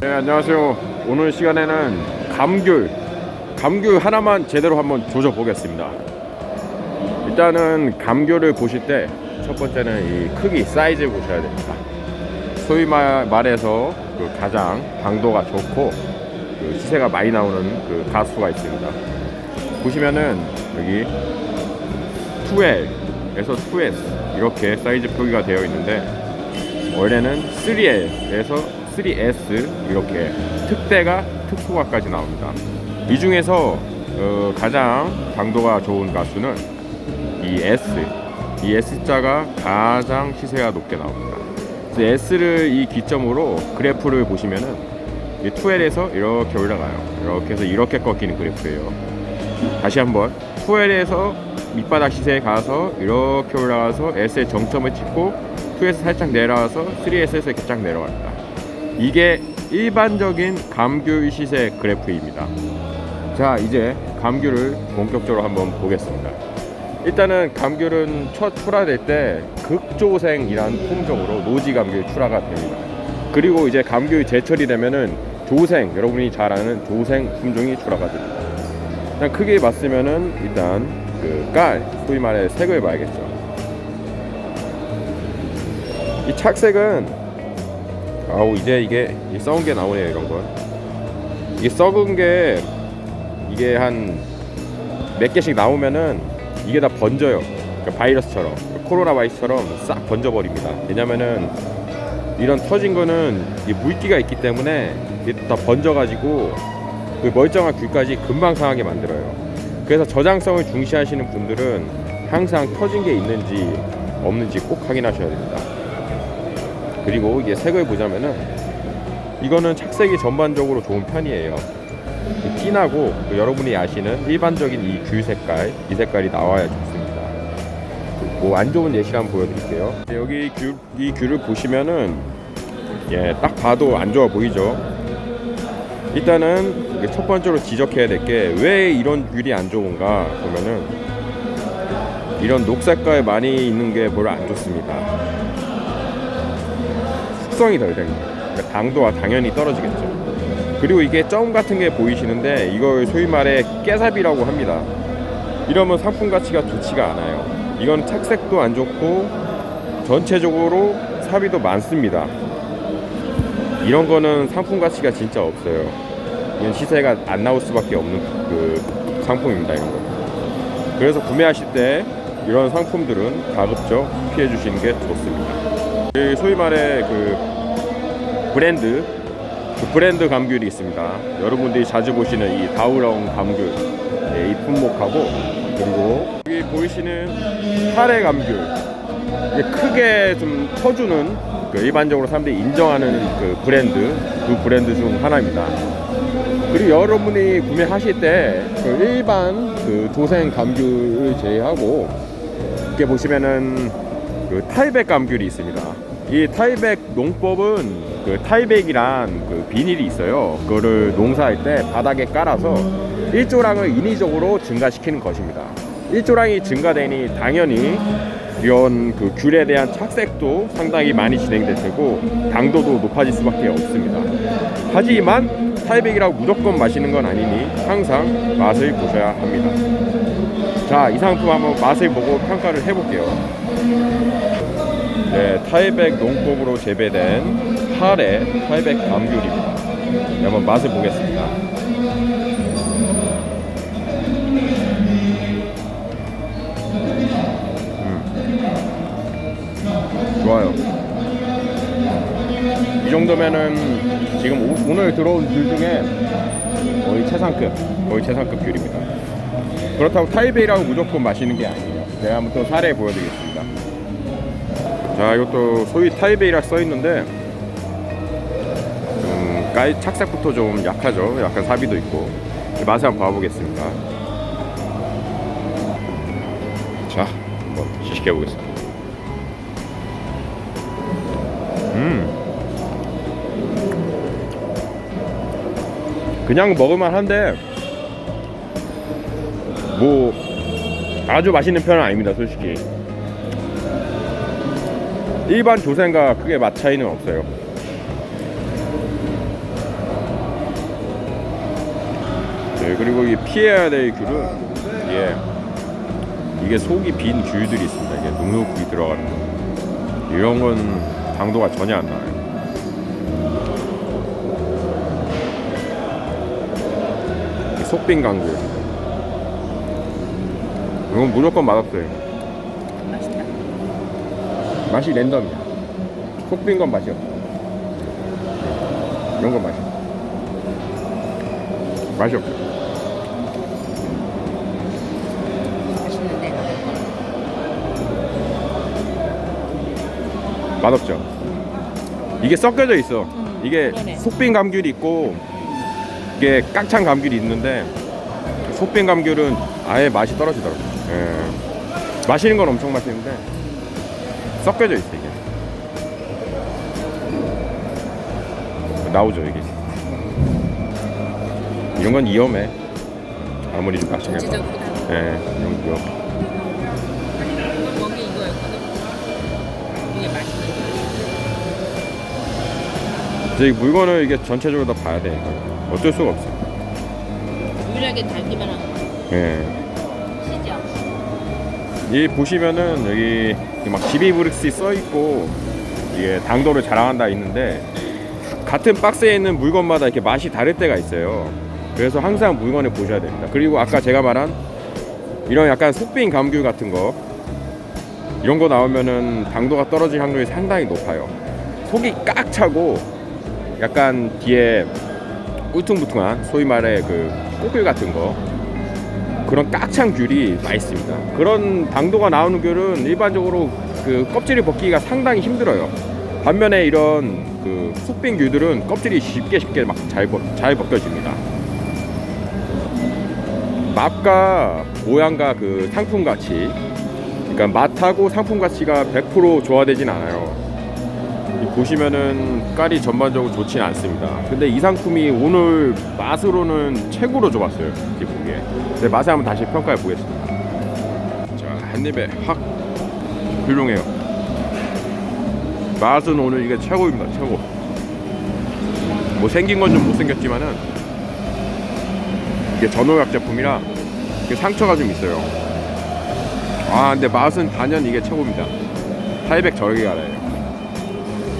네, 안녕하세요. 오늘 시간에는 감귤, 감귤 하나만 제대로 한번 조져 보겠습니다. 일단은 감귤을 보실 때 첫 번째는 이 크기, 사이즈 보셔야 됩니다. 소위 말, 말해서 그 가장 당도가 좋고 그 시세가 많이 나오는 그 가수가 있습니다. 보시면은 여기 2L에서 2S 이렇게 사이즈 표기가 되어 있는데 원래는 3L에서 3S 이렇게 특대가 특수화까지 나옵니다. 이 중에서 어, 가장 당도가 좋은 가수는 이 S, 이 S자가 가장 시세가 높게 나옵니다. S를 이 기점으로 그래프를 보시면은 이 2L에서 이렇게 올라가요. 이렇게 해서 이렇게 꺾이는 그래프예요. 다시 한번 2L에서 밑바닥 시세에 가서 이렇게 올라가서 S의 정점을 찍고 2에서 살짝 내려와서 3S에서 이렇게 쫙 내려갑니다. 이게 일반적인 감귤 시세 그래프입니다. 자, 이제 감귤을 본격적으로 한번 보겠습니다. 일단은 감귤은 첫 출하될 때 극조생이라는 품종으로 노지 감귤 출하가 됩니다. 그리고 이제 감귤 제철이 되면은 조생, 여러분이 잘 아는 조생 품종이 출하가 됩니다. 일단 크게 봤으면은 일단 그 깔, 소위 말해 색을 봐야겠죠. 이 착색은 아우 이제 이게 이 썩은 게 나오네요 이런 건. 이게 썩은 게 이게 한 몇 개씩 나오면은 이게 다 번져요. 그러니까 바이러스처럼 코로나 바이러스처럼 싹 번져버립니다. 왜냐면은 이런 터진 거는 이 물기가 있기 때문에 이게 다 번져가지고 그 멀쩡한 귤까지 금방 상하게 만들어요. 그래서 저장성을 중시하시는 분들은 항상 터진 게 있는지 없는지 꼭 확인하셔야 됩니다. 그리고 이게 색을 보자면은 이거는 착색이 전반적으로 좋은 편이에요. 이 진하고 그 여러분이 아시는 일반적인 이 귤 색깔, 이 색깔이 나와야 좋습니다. 뭐 안 좋은 예시를 한번 보여드릴게요. 네, 여기 귤, 이 귤을 보시면은 예, 딱 봐도 안 좋아 보이죠. 일단은 첫 번째로 지적해야 될 게 왜 이런 귤이 안 좋은가 보면은 이런 녹색깔 많이 있는 게 별로 안 좋습니다. 숙성이 덜 된 거예요. 그러니까 당도가 당연히 떨어지겠죠. 그리고 이게 점 같은 게 보이시는데 이걸 소위 말해 깨삽이라고 합니다. 이러면 상품 가치가 좋지가 않아요. 이건 착색도 안 좋고 전체적으로 사비도 많습니다. 이런 거는 상품 가치가 진짜 없어요. 이건 시세가 안 나올 수밖에 없는 그 상품입니다. 이런 거. 그래서 구매하실 때 이런 상품들은 가급적 피해 주시는 게 좋습니다. 그 소위 말해 그 브랜드 그 브랜드 감귤이 있습니다. 여러분들이 자주 보시는 이 다우렁 감귤 네, 이 품목하고 그리고 여기 보이시는 카레 감귤 크게 좀 쳐주는 그 일반적으로 사람들이 인정하는 그 브랜드 그 브랜드 중 하나입니다. 그리고 여러분이 구매하실 때 그 일반 그 도생 감귤을 제외하고 이렇게 보시면은 그 타이백 감귤이 있습니다. 이 타이백 농법은 그 타이백이란 그 비닐이 있어요. 그거를 농사할 때 바닥에 깔아서 일조량을 인위적으로 증가시키는 것입니다. 일조량이 증가되니 당연히 이런 그 귤에 대한 착색도 상당히 많이 진행될 테고 당도도 높아질 수밖에 없습니다. 하지만 타이백이라고 무조건 마시는 건 아니니 항상 맛을 보셔야 합니다. 자, 이 상품 한번 맛을 보고 평가를 해볼게요. 네, 타이백 농법으로 재배된 하레 타이백 감귤입니다. 네, 한번 맛을 보겠습니다. 정도면은 지금 오, 오늘 들어온 귤 중에 거의 최상급, 거의 최상급 귤입니다. 그렇다고 타이베이라고 무조건 마시는 게 아니에요. 제가 한번 또 사례 보여드리겠습니다. 자, 이것도 소위 타이베이라 써 있는데 음, 깔 착색부터 좀 약하죠. 약간 사비도 있고 맛을 한번 봐보겠습니다. 자, 한번 시식해 보겠습니다. 음. 그냥 먹을만 한데 뭐 아주 맛있는 편은 아닙니다, 솔직히. 일반 조생과 크게 맛 차이는 없어요. 네, 그리고 이 피해야 될 귤은 예, 이게 속이 빈 귤들이 있습니다. 이게 눅눅이 들어가는 거. 이런 건 당도가 전혀 안 나와요. 속빈 강귤. 이건 무조건 맛없어요. 맛있다. 맛이 랜덤이야. 속빈 건 맛이 없어. 이런 건 맛이 없어. 맛이 없어. 맛없죠. 이게 섞여져 있어. 음, 이게. 속빈 감귤이 있고 이게 깍창 감귤이 있는데 속빈 감귤은 아예 맛이 떨어지더라고. 예. 마시는 건 엄청 맛있는데 섞여져 있어 이게. 나오죠 이게. 이런 건 위험해. 아무리 좀 다. 예, 이런 거 이제 이 물건을 이게 전체적으로 다 봐야 되니까 어쩔 수가 없어. 거. 유일하게 달기만 한 거. 예. 시죠. 이 보시면은 여기 막 지비브릭스 써 있고 이게 당도를 자랑한다 있는데 같은 박스에 있는 물건마다 이렇게 맛이 다를 때가 있어요. 그래서 항상 물건을 보셔야 됩니다. 그리고 아까 제가 말한 이런 약간 속빈 감귤 같은 거 이런 거 나오면은 당도가 떨어질 확률이 상당히 높아요. 속이 깍 차고 약간 뒤에 울퉁불퉁한 소위 말해 그 꼬글 같은 거 그런 깍창 귤이 맛있습니다. 그런 당도가 나오는 귤은 일반적으로 그 껍질을 벗기가 상당히 힘들어요. 반면에 이런 그 속빈 귤들은 껍질이 쉽게 쉽게 막 잘 잘 벗겨집니다. 맛과 모양과 그 상품 가치, 그러니까 맛하고 상품 가치가 100% 조화되진 않아요. 이 보시면은 깔이 전반적으로 좋지는 않습니다. 근데 이 상품이 오늘 맛으로는 최고로 좋았어요. 이렇게 보기에. 네, 맛을 한번 다시 평가해 보겠습니다. 자, 한 입에 확 훌륭해요. 맛은 오늘 이게 최고입니다. 최고. 뭐 생긴 건 좀 못생겼지만은 이게 전호약 제품이라 이게 상처가 좀 있어요. 아, 근데 맛은 단연 이게 최고입니다. 800 저에게 알아요.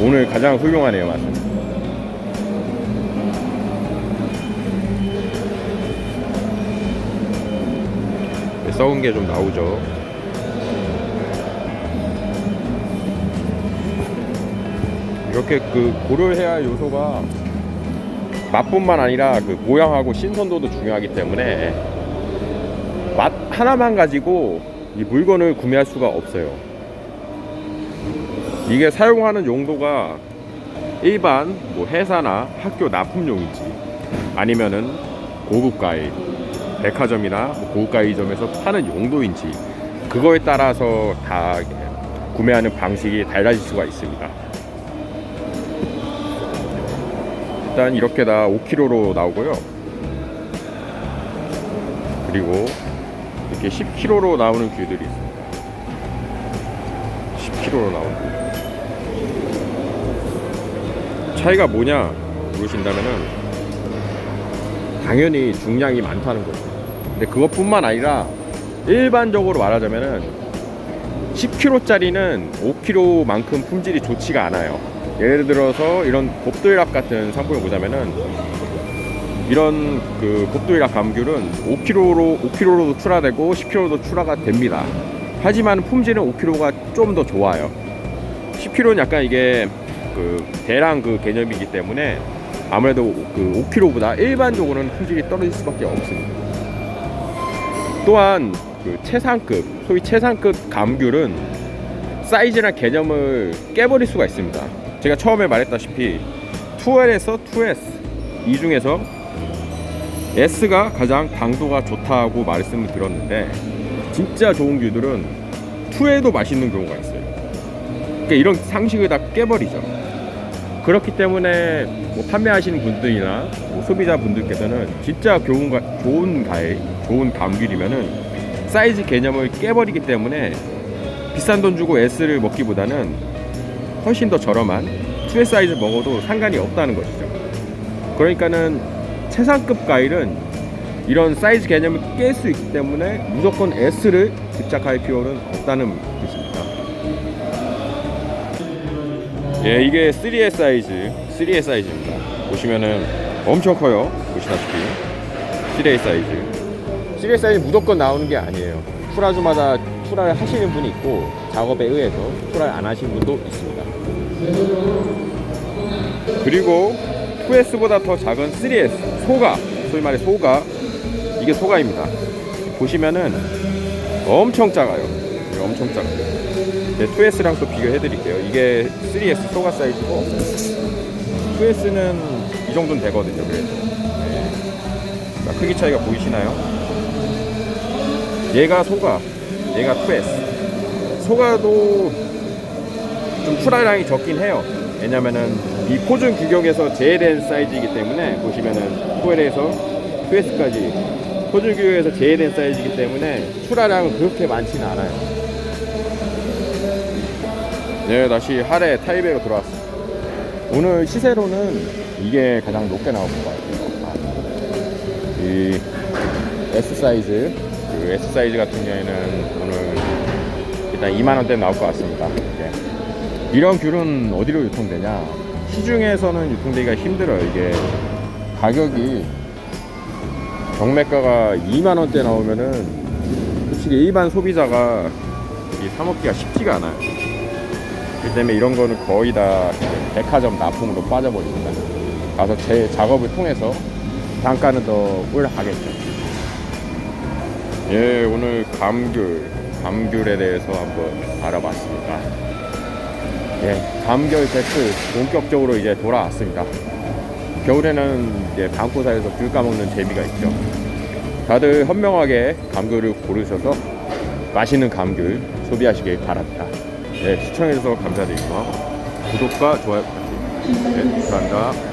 오늘 가장 훌륭하네요, 맛은. 네, 썩은 게 좀 나오죠. 이렇게 그 고려해야 할 요소가 맛뿐만 아니라 그 모양하고 신선도도 중요하기 때문에 맛 하나만 가지고 이 물건을 구매할 수가 없어요. 이게 사용하는 용도가 일반 뭐 회사나 학교 납품용인지 아니면은 고급 과일 백화점이나 뭐 고급 과일점에서 파는 용도인지 그거에 따라서 다 구매하는 방식이 달라질 수가 있습니다. 일단 이렇게 다 5kg로 나오고요. 그리고 이렇게 10kg로 나오는 귤들이 있습니다. 10kg로 나오는 차이가 뭐냐 물으신다면은 당연히 중량이 많다는 거죠. 근데 그것뿐만 아니라 일반적으로 말하자면은 10kg짜리는 5kg만큼 품질이 좋지가 않아요. 예를 들어서 이런 곱돌랍 같은 상품을 보자면은 이런 그 곱돌랍 감귤은 5kg로 5kg로도 출하되고 10kg도 출하가 됩니다. 하지만 품질은 5kg가 좀 더 좋아요. 10kg는 약간 이게 그 대량 그 개념이기 때문에 아무래도 그 5kg보다 일반적으로는 품질이 떨어질 수밖에 없습니다. 또한 그 최상급 소위 최상급 감귤은 사이즈나 개념을 깨버릴 수가 있습니다. 제가 처음에 말했다시피 2L에서 2S 이 중에서 S가 가장 당도가 좋다고 말씀을 드렸는데 진짜 좋은 귤들은 2L도 맛있는 경우가 있어요. 그러니까 이런 상식을 다 깨버리죠. 그렇기 때문에 뭐 판매하시는 분들이나 뭐 소비자 분들께서는 진짜 좋은, 가, 좋은 과일, 좋은 감귤이면은 사이즈 개념을 깨버리기 때문에 비싼 돈 주고 S를 먹기보다는 훨씬 더 저렴한 2S 사이즈 먹어도 상관이 없다는 것이죠. 그러니까는 최상급 과일은 이런 사이즈 개념을 깰 수 있기 때문에 무조건 S를 집착할 필요는 없다는 예, 이게 3S 사이즈, 3S 사이즈입니다. 보시면은 엄청 커요. 보시다시피 3S 사이즈. 3S 사이즈 무조건 나오는 게 아니에요. 출하주마다 출하를 하시는 분이 있고 작업에 의해서 출하를 안 하시는 분도 있습니다. 그리고 2S보다 더 작은 3S 소가 소위 말해 소가 이게 소가입니다. 보시면은 엄청 작아요. 엄청 작아요. 네, 2S랑 또 비교해 드릴게요. 이게 3S 소가 사이즈고 2S는 이 정도는 되거든요. 그래도 네. 자, 크기 차이가 보이시나요? 얘가 소가, 얘가 2S. 소가도 좀 출하량이 적긴 해요. 왜냐면은 이 포준 규격에서 제외된 사이즈이기 때문에 보시면은 2L에서 2S까지 포준 규격에서 제외된 사이즈이기 때문에 출하량은 그렇게 많지는 않아요. 네, 다시 하래 타이베이로 들어왔습니다. 오늘 시세로는 이게 가장 높게 나올 것 같아요. 아, 이 S 사이즈, 그 S 사이즈 같은 경우에는 오늘 일단 2만 원대 나올 것 같습니다. 네. 이런 귤은 어디로 유통되냐? 시중에서는 유통되기가 힘들어요. 이게 가격이 경매가가 2만 원대 나오면은 솔직히 일반 소비자가 이 사먹기가 쉽지가 않아요. 그렇기 때문에 이런 거는 거의 다 백화점 납품으로 빠져버립니다. 가서 제 작업을 통해서 단가는 더 올라가겠죠. 예, 오늘 감귤, 감귤에 대해서 한번 알아봤습니다. 예, 감귤 제트 본격적으로 이제 돌아왔습니다. 겨울에는 이제 방구사에서 귤 까먹는 재미가 있죠. 다들 현명하게 감귤을 고르셔서 맛있는 감귤 소비하시길 바랍니다. 네, 시청해주셔서 감사드리고 구독과 좋아요 부탁드립니다. 네, 감사합니다.